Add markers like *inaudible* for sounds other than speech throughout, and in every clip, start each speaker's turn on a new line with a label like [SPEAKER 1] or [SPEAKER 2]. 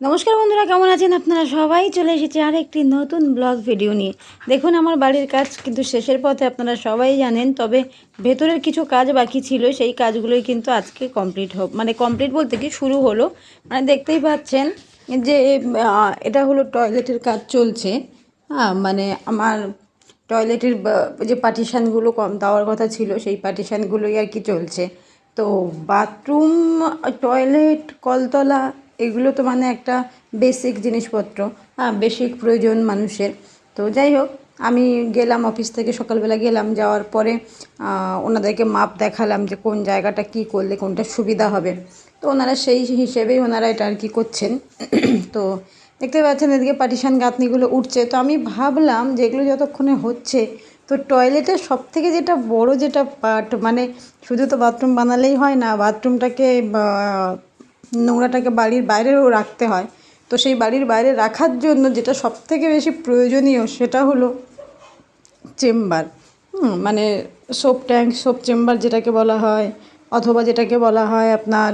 [SPEAKER 1] নমস্কার বন্ধুরা, কেমন আছেন আপনারা সবাই? চলে এসেছে আর একটি নতুন ব্লগ ভিডিও নিয়ে। দেখুন, আমার বাড়ির কাজ কিন্তু শেষের পথে আপনারা সবাই জানেন, তবে ভেতরের কিছু কাজ বাকি ছিল, সেই কাজগুলোই কিন্তু আজকে কমপ্লিট হোক মানে কমপ্লিট বলতে কি শুরু হলো। মানে দেখতেই পাচ্ছেন যে এটা হলো টয়লেটের কাজ চলছে। হ্যাঁ মানে আমার টয়লেটের যে পার্টিশানগুলো কম দেওয়ার কথা ছিল, সেই পার্টিশানগুলোই আর কি চলছে। তো বাথরুম টয়লেট কলতলা এগুলো তো মানে একটা বেসিক জিনিসপত্র হ্যাঁ বেসিক প্রয়োজন মানুষের। তো যাই হোক, আমি গেলাম অফিস থেকে, সকালবেলা গেলাম, যাওয়ার পরে ওনাদেরকে মাপ দেখালাম যে কোন জায়গাটা কি করলে কোনটা সুবিধা হবে। তো ওনারা সেই হিসেবেই ওনারা এটা আর কি করছেন। *clears throat* তো দেখতে পাচ্ছেন, এদিকে পার্টিশান গাঁথনিগুলো উঠছে। তো আমি ভাবলাম যে এগুলো যতক্ষণে হচ্ছে, তো টয়লেটের সব থেকে যেটা বড় যেটা পার্ট মানে শুধু তো বাথরুম বানালেই হয় না বাথরুমটাকে নোংরাটাকে বাড়ির বাইরেও রাখতে হয়। তো সেই বাড়ির বাইরে রাখার জন্য যেটা সব থেকে বেশি প্রয়োজনীয় সেটা হলো চেম্বার। মানে সোপ ট্যাঙ্ক, সোপ চেম্বার যেটাকে বলা হয়, অথবা যেটাকে বলা হয় আপনার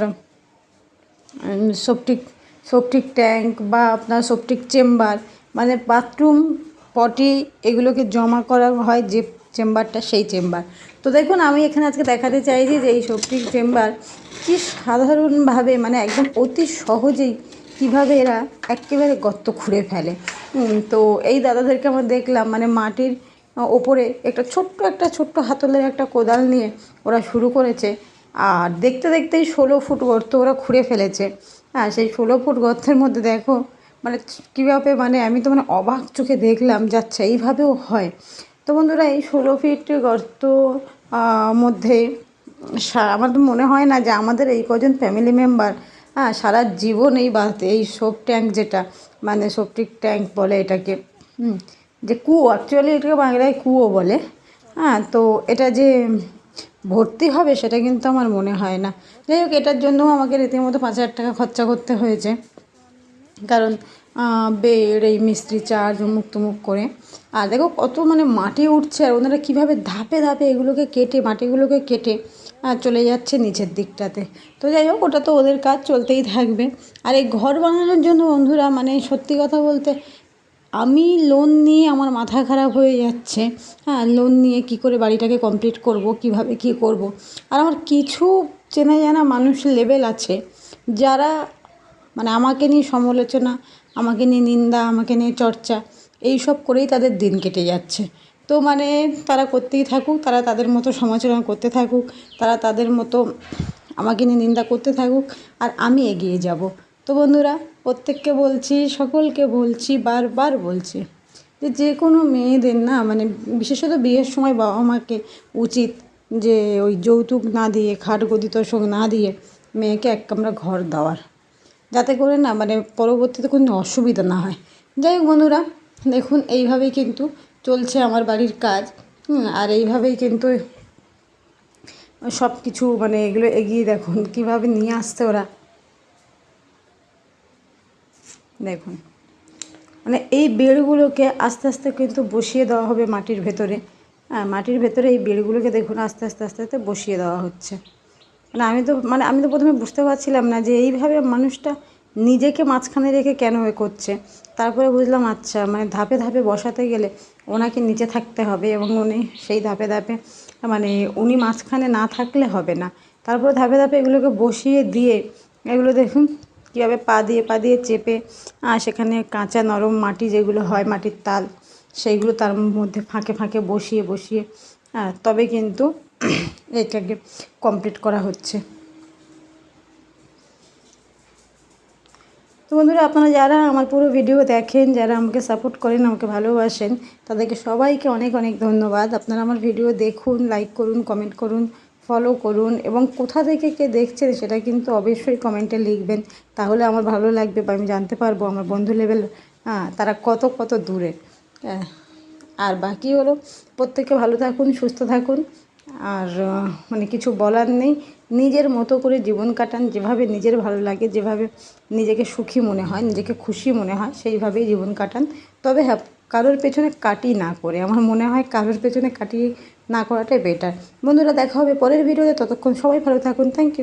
[SPEAKER 1] সোপটিক সোপটিক ট্যাঙ্ক বা আপনার সোপটিক চেম্বার। মানে বাথরুম, পটি এগুলোকে জমা করা হয় যে চেম্বারটা সেই চেম্বার। তো দেখুন, আমি এখানে আজকে দেখাতে চাইছি যে এই সেপটিক চেম্বার কি সাধারণভাবে মানে একদম অতি সহজেই কীভাবে এরা একেবারে গর্ত খুঁড়ে ফেলে। তো এই দাদাদেরকে আমরা দেখলাম মানে মাটির ওপরে একটা ছোট্ট একটা ছোট্ট হাতলের একটা কোদাল নিয়ে ওরা শুরু করেছে। আর দেখতে দেখতেই ষোলো ফুট গর্ত ওরা খুঁড়ে ফেলেছে। হ্যাঁ সেই ষোলো ফুট গর্তের মধ্যে দেখো মানে কীভাবে মানে আমি তো মানে অবাক চোখে দেখলাম যাচ্ছে এইভাবেও হয়। তো বন্ধুরা, এই ষোলো ফিট গর্ত মধ্যে আমার তো মনে হয় না যে আমাদের এই কজন ফ্যামিলি মেম্বার হ্যাঁ সারা জীবন এই বাত এই সোপ ট্যাঙ্ক যেটা মানে সোপটিক ট্যাঙ্ক বলে এটাকে যে কুয়ো অ্যাকচুয়ালি এটাকে বাংলায় কুয়ো বলে হ্যাঁ তো এটা যে ভর্তি হবে সেটা কিন্তু আমার মনে হয় না। যাই হোক, এটার জন্যও আমাকে রীতিমতো পাঁচ হাজার টাকা খরচা করতে হয়েছে। কারণ বেড, এই মিস্ত্রি চার্জ, অমুক তুমুক করে। আর দেখো কত মানে মাটি উঠছে, আর ওনারা কীভাবে ধাপে ধাপে এগুলোকে কেটে, মাটিগুলোকে কেটে চলে যাচ্ছে নিচের দিকটাতে। তো যাই হোক, ওটা তো ওদের কাজ, চলতেই থাকবে। আর এই ঘর বানানোর জন্য বন্ধুরা মানে সত্যি কথা বলতে, আমি লোন নিয়ে আমার মাথা খারাপ হয়ে যাচ্ছে। হ্যাঁ লোন নিয়ে কি করে বাড়িটাকে কমপ্লিট করব, কীভাবে কি করব? আর আমার কিছু চেনা জানা মানুষ লেভেল আছে, যারা মানে আমাকে নিয়ে সমালোচনা, আমাকে নিয়ে নিন্দা, আমাকে নিয়ে চর্চা এই সব করেই তাদের দিন কেটে যাচ্ছে। তো মানে তারা করতেই থাকুক, তারা তাদের মতো সমালোচনা করতে থাকুক, তারা তাদের মতো আমাকে নিয়ে নিন্দা করতে থাকুক, আর আমি এগিয়ে যাব। তো বন্ধুরা, প্রত্যেককে বলছি, সকলকে বলছি, বারবার বলছি যে যে কোনো মেয়েদের না মানে বিশেষত বিয়ের সময় বাবা মাকে উচিত যে ওই যৌতুক না দিয়ে খাট গদি তোষক না দিয়ে মেয়েকে এক কামরা ঘর দেওয়ার। যাতে করে না মানে পরবর্তীতে কোনো অসুবিধা না হয়। যাই হোক বন্ধুরা, দেখুন এইভাবেই কিন্তু চলছে আমার বাড়ির কাজ। আর এইভাবেই কিন্তু সব কিছু মানে এগুলো এগিয়ে দেখুন, কীভাবে নিয়ে আসছে ওরা। দেখুন মানে এই বেড়গুলোকে আস্তে আস্তে কিন্তু বসিয়ে দেওয়া হবে মাটির ভেতরে। হ্যাঁ মাটির ভেতরে এই বেড়গুলোকে দেখুন, আস্তে আস্তে আস্তে আস্তে বসিয়ে দেওয়া হচ্ছে। মানে আমি তো মানে আমি তো প্রথমে বুঝতে পারছিলাম না যে এইভাবে মানুষটা নিজেকে মাঝখানে রেখে কেন এ করছে। তারপরে বুঝলাম আচ্ছা মানে ধাপে ধাপে বসাতে গেলে ওনাকে নিচে থাকতে হবে এবং উনি সেই ধাপে ধাপে মানে উনি মাঝখানে না থাকলে হবে না। তারপরে ধাপে ধাপে এগুলোকে বসিয়ে দিয়ে, এগুলো দেখুন কীভাবে পা দিয়ে পা দিয়ে চেপে সেখানে কাঁচা নরম মাটি যেগুলো হয়, মাটির তাল, সেইগুলো তার মধ্যে ফাঁকে ফাঁকে বসিয়ে বসিয়ে তবে কিন্তু এটাকে কমপ্লিট করা হচ্ছে। তো বন্ধুরা, আপনারা যারা আমার পুরো ভিডিও দেখেন, যারা আমাকে সাপোর্ট করেন, আমাকে ভালোবাসেন, তাদেরকে সবাইকে অনেক অনেক ধন্যবাদ। আপনারা আমার ভিডিও দেখুন লাইক করুন কমেন্ট করুন ফলো করুন এবং কোথা থেকে কে দেখছেন সেটা কিন্তু অবশ্যই কমেন্টে লিখবেন। তাহলে আমার ভালো লাগবে বা আমি জানতে পারব আমার বন্ধু লেভেল হ্যাঁ তারা কত কত দূরে। আর বাকি হলো প্রত্যেকে ভালো থাকুন, সুস্থ থাকুন। আর মানে কিছু বলার নেই। নিজের মতো করে জীবন কাটান, যেভাবে নিজের ভালো লাগে, যেভাবে নিজেকে সুখী মনে হয়, নিজেকে খুশি মনে হয়, সেইভাবেই জীবন কাটান। তবে হ্যাঁ কারোর পেছনে কাটি না করে, আমার মনে হয় কারোর পেছনে কাটি না করাটাই বেটার বন্ধুরা, দেখা হবে পরের ভিডিওতে, ততক্ষণ সবাই ভালো থাকুন। Thank you